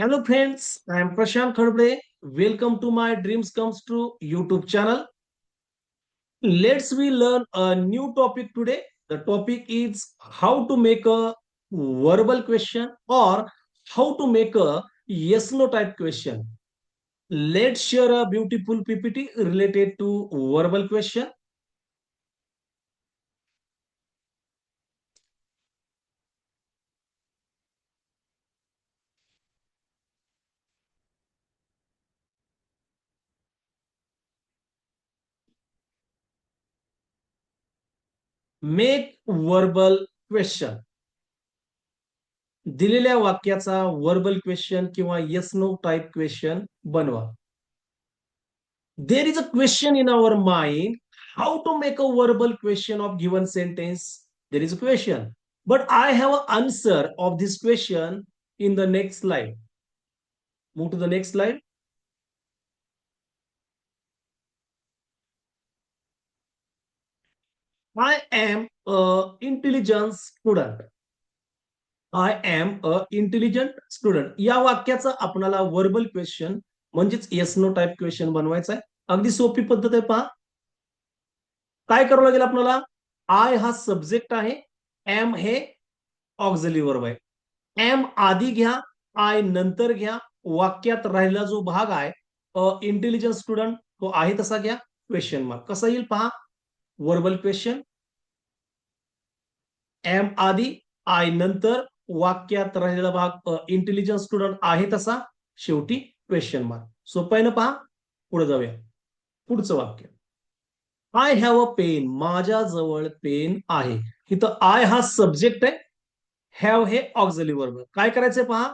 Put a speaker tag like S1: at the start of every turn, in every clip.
S1: Hello friends, I am Prashant Khadbre. Welcome to my Dreams Comes True YouTube channel. Let's we learn a new topic today. The topic is how to make a verbal question or how to make a yes no type question. Let's share a beautiful PPT related to verbal question. Make verbal question दिलेल्या वाक्याचा verbal question किंवा yes no type question बनवा there is a question in our mind how to make a verbal question of given sentence there is a question but I have a answer of this question in the next slide. Move to the next slide. I am a intelligent student. I am a intelligent student या वाक्याचा आपल्याला verbal question म्हणजेच yes no type question बनवायचा आहे. अगदी सोपी पद्धत आहे पहा. काय करावं लागेल आपल्याला आय हा सब्जेक्ट आहे. एम हे ऑक्झली वर्ब आहे. एम आधी घ्या आय नंतर घ्या. वाक्यात राहिलेला जो भाग आहे अ इंटेलिजंट स्टुडंट तो आहे तसा घ्या. क्वेश्चन मार्क कसा येईल पहा? वर्बल क्वेश्चन एम आधी आय नंतर वाक्यात राहिलेला भाग इंटेलिजन्स स्टुडंट आहे तसा शेवटी क्वेश्चन मार्क सोप्यानं पहा पुढे जाऊया. पुढचं वाक्य. आय हॅव अ पेन माझ्या जवळ पेन आहे. इथं आय हा सब्जेक्ट आहे. हॅव हे ऑक्झली वर्ब काय करायचंय पहा?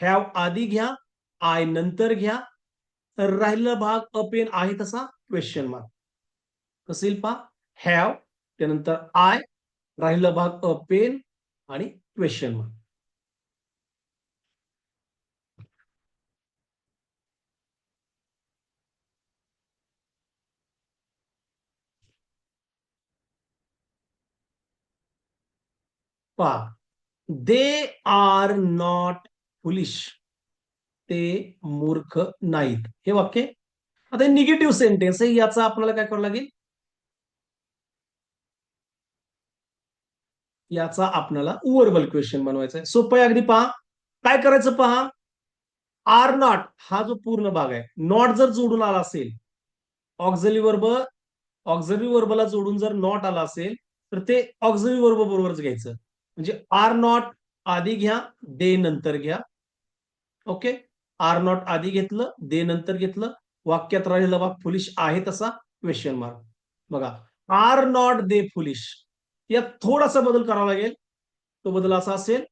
S1: हॅव आधी घ्या आय नंतर घ्या. राहिलेला भाग अ पेन आहे तसा क्वेश्चन मार्क कसेल पहा? हॅव त्यानंतर आय राहिला भाग अ पेन आणि क्वेश्चन मार्क पहा दे आर नॉट फुलिश ते मूर्ख नाहीत. हे वाक्य? आता निगेटिव्ह सेंटेन्स आहे याचा आपल्याला काय करावं लागेल? याचा आपल्याला ओव्हरबल क्वेश्चन बनवायचा आहे सोपं आहे अगदी पहा. काय करायचं पहा? आर नॉट हा जो पूर्ण भाग आहे नॉट जर जोडून आला असेल ऑक्झरी वर्ब ऑक्झरी वर्बला जोडून जर नॉट आला असेल तर ते ऑक्झरी वर्ब बरोबरच घ्यायचं. म्हणजे आर नॉट आधी घ्या दे नंतर घ्या. ओके आर नॉट आधी घेतलं दे नंतर घेतलं. वाक्यात राहिलेला वाक फुलिश आहे तसा क्वेश्चन मार्क बघा. आर नॉट दे फुलिश यात थोडासा बदल करावा लागेल. तो बदल असा असेल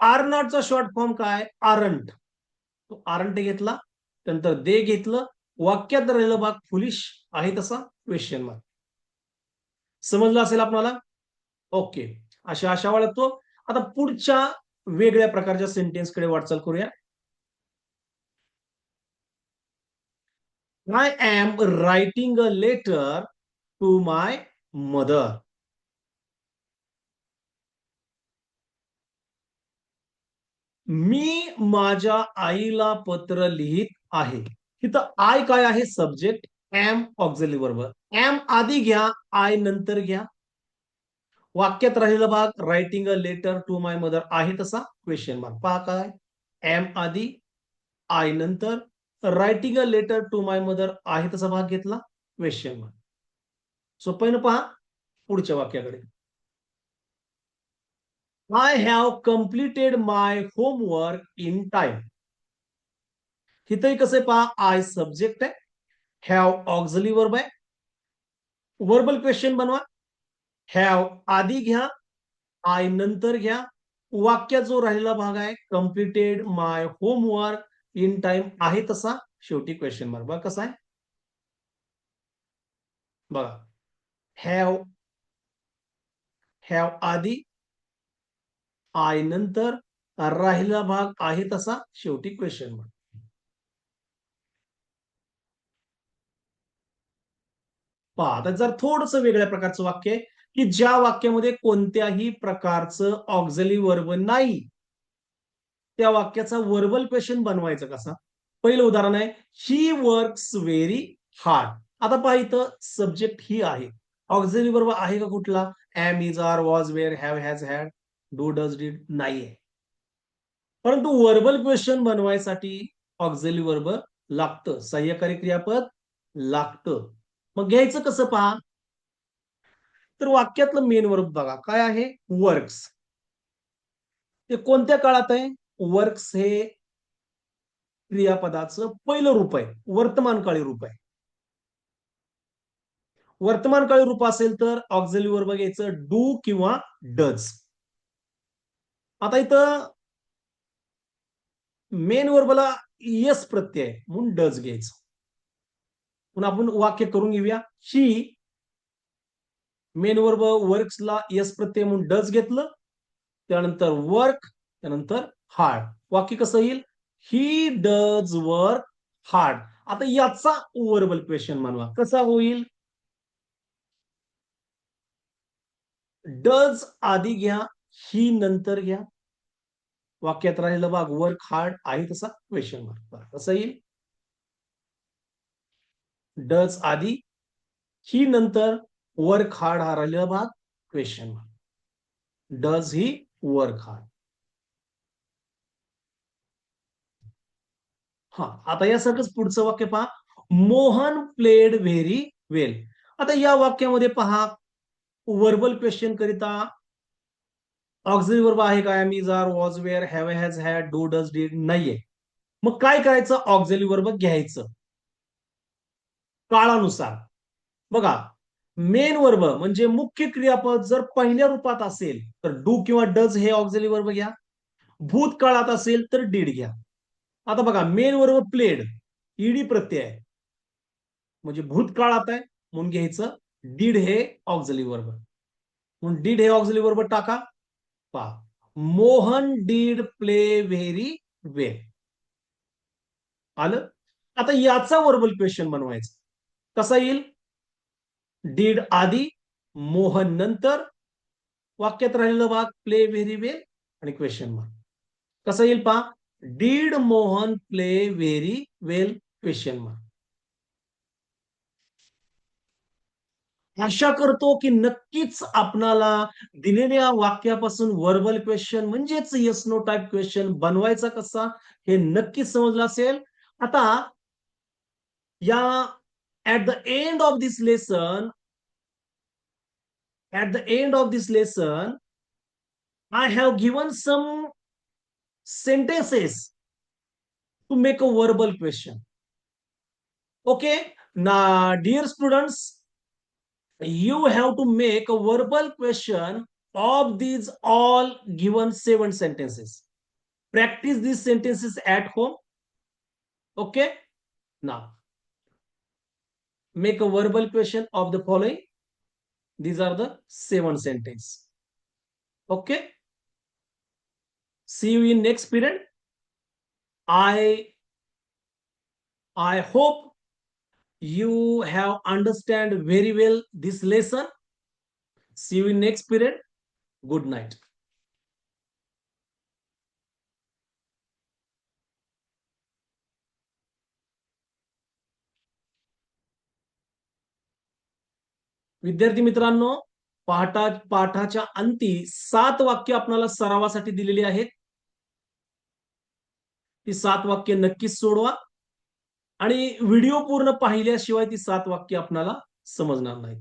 S1: आरनॉटचा शॉर्ट फॉर्म काय? आरंट. तो आरंट घेतला त्यानंतर दे घेतलं वाक्यात राहिलेला भाग फुलिश आहे तसा क्वेश्चन मार्क समजलं असेल आपणाला? ओके. अशा आशा वाटतो आता पुढच्या वेगळ्या प्रकारच्या सेंटेन्सकडे वाटचाल करूया. I am writing a letter to my mother मी माझ्या आईला पत्र लिहित आहे. इथं आय काय आहे? सब्जेक्ट एम ऑक्झली बरोबर एम आधी घ्या आय नंतर घ्या. वाक्यात राहिलेला भाग writing a letter to my mother आहे तसा? क्वेश्चन मार्क पहा काय? एम आधी आय नंतर. Writing a letter to my mother आहे तसा भाग घेतला? क्वेश्चन मार्क सोपं पहा पुढच्या वाक्याकडे. I have completed my homework in time इथंही कसं आहे पहा आय सब्जेक्ट आहे. हॅव ऑक्झली वर्ब आहे. वर्बल क्वेश्चन बनवा. हॅव आधी घ्या. आय नंतर घ्या. वाक्या जो राहिलेला भाग आहे completed my homework in time आहे तसा. शेवटी क्वेश्चन मार्क बघा कसा आहे. बघा. हॅव हॅव आधी आय नंतर राहिला भाग आहे तसा शेवटी क्वेश्चन मार्क पहा आता जर थोडस वेगळ्या प्रकारचं वाक्य आहे की ज्या वाक्यामध्ये कोणत्याही प्रकारचं ऑक्झली वर्ब नाही त्या वाक्याचा वर्बल क्वेश्चन बनवायचा कसा? पहिलं उदाहरण आहे ही वर्क्स व्हेरी हार्ड आता पहा इथं सब्जेक्ट ही आहे. ऑक्झली वर्ब आहे का कुठला? Am is are was were have has had do does did नाहीये परंतु वर्बल क्वेश्चन बनवायसाठी ऑक्झिली वर्ब लागतं. सह्यकारी क्रियापद लागतं. मग घ्यायचं कसं पहा? तर वाक्यातलं मेन वर्ब बघा. काय आहे? वर्क्स ते कोणत्या काळात आहे? वर्क्स हे क्रियापदाचं पहिलं रूप आहे. वर्तमानकाळी रूप आहे. वर्तमान काळी रूप असेल तर ऑक्झिली वर्ब घ्यायचं डू किंवा डज आता इथं मेन वर्बला यस प्रत्यय म्हणून डज घ्यायचं. पुन्हा आपण वाक्य करून घेऊया. ही मेन वर्ब वर्क्सला यस प्रत्यय म्हणून डज घेतलं. त्यानंतर वर्क त्यानंतर हार्ड वाक्य कसं येईल? ही डज वर्क हार्ड आता याचा ओव्हरबल क्वेश्चन मानवा. कसा होईल? डज आधी घ्या. ही नंतर घ्या. वाक्यात राहिलेलं भाग वर्क हार्ड आहे तसा क्वेश्चन मार्क कसं येईल? डज आधी ही नंतर वर्क हार्ड हा राहिलेला भाग question mark does he work hard हा आता यासारखंच पुढचं वाक्य पहा. मोहन प्लेड व्हेरी वेल आता या वाक्यामध्ये पहा. वर्बल क्वेश्चन करिता ऑक्झरी वर्ब आहे काय मी are was were have has had do does did नाहीये. मग काय करायचं? ऑक्झरी वर्ब घ्यायचं. काळानुसार. बघा मेन वर्ब म्हणजे मुख्य क्रियापद जर पहिल्या रूपात असेल तर डू किंवा डज हे ऑक्झरी वर्ब घ्या. भूतकाळात असेल तर डीड घ्या. आता बघा मेन वर्ब प्लेड ईडी प्रत्यय. आहे म्हणजे भूतकाळात आहे म्हणून घ्यायचं डीड हे ऑक्झली वर्ब म्हणून डीड हे ऑक्झली वर्ब टाका. पहा Mohan did play very well. आलं? आता याचा वर्बल क्वेश्चन बनवायचा. कसा येईल? डीड आधी मोहन नंतर. वाक्यात राहिलेलं भाग प्ले व्हेरी वेल आणि क्वेश्चन मार्क. कसं येईल पहा did Mohan play very well question mark. आशा करतो की नक्कीच आपणाला दिलेल्या वाक्यापासून वर्बल क्वेश्चन म्हणजेच येस नो टाईप क्वेश्चन बनवायचा कसा हे नक्कीच समजलं असेल. आता या at the end of this lesson at the end of this lesson I have given some sentences to make a verbal question okay ना dear students you have to make a verbal question of these all given seven sentences. Practice these sentences at home. Okay, now make a verbal question of the following. These are the seven sentences. Okay see you in next period i i hope you have understand very well this lesson see you in next period good night विद्यार्थी मित्रांनो पाठा पाठाच्या अंती सात वाक्य आपल्याला सरावासाठी दिलेली आहेत ती सात वाक्य नक्कीच सोडवा आणि व्हिडिओ पूर्ण पाहिल्याशिवाय ती सात वाक्य आपणाला समजणार नाही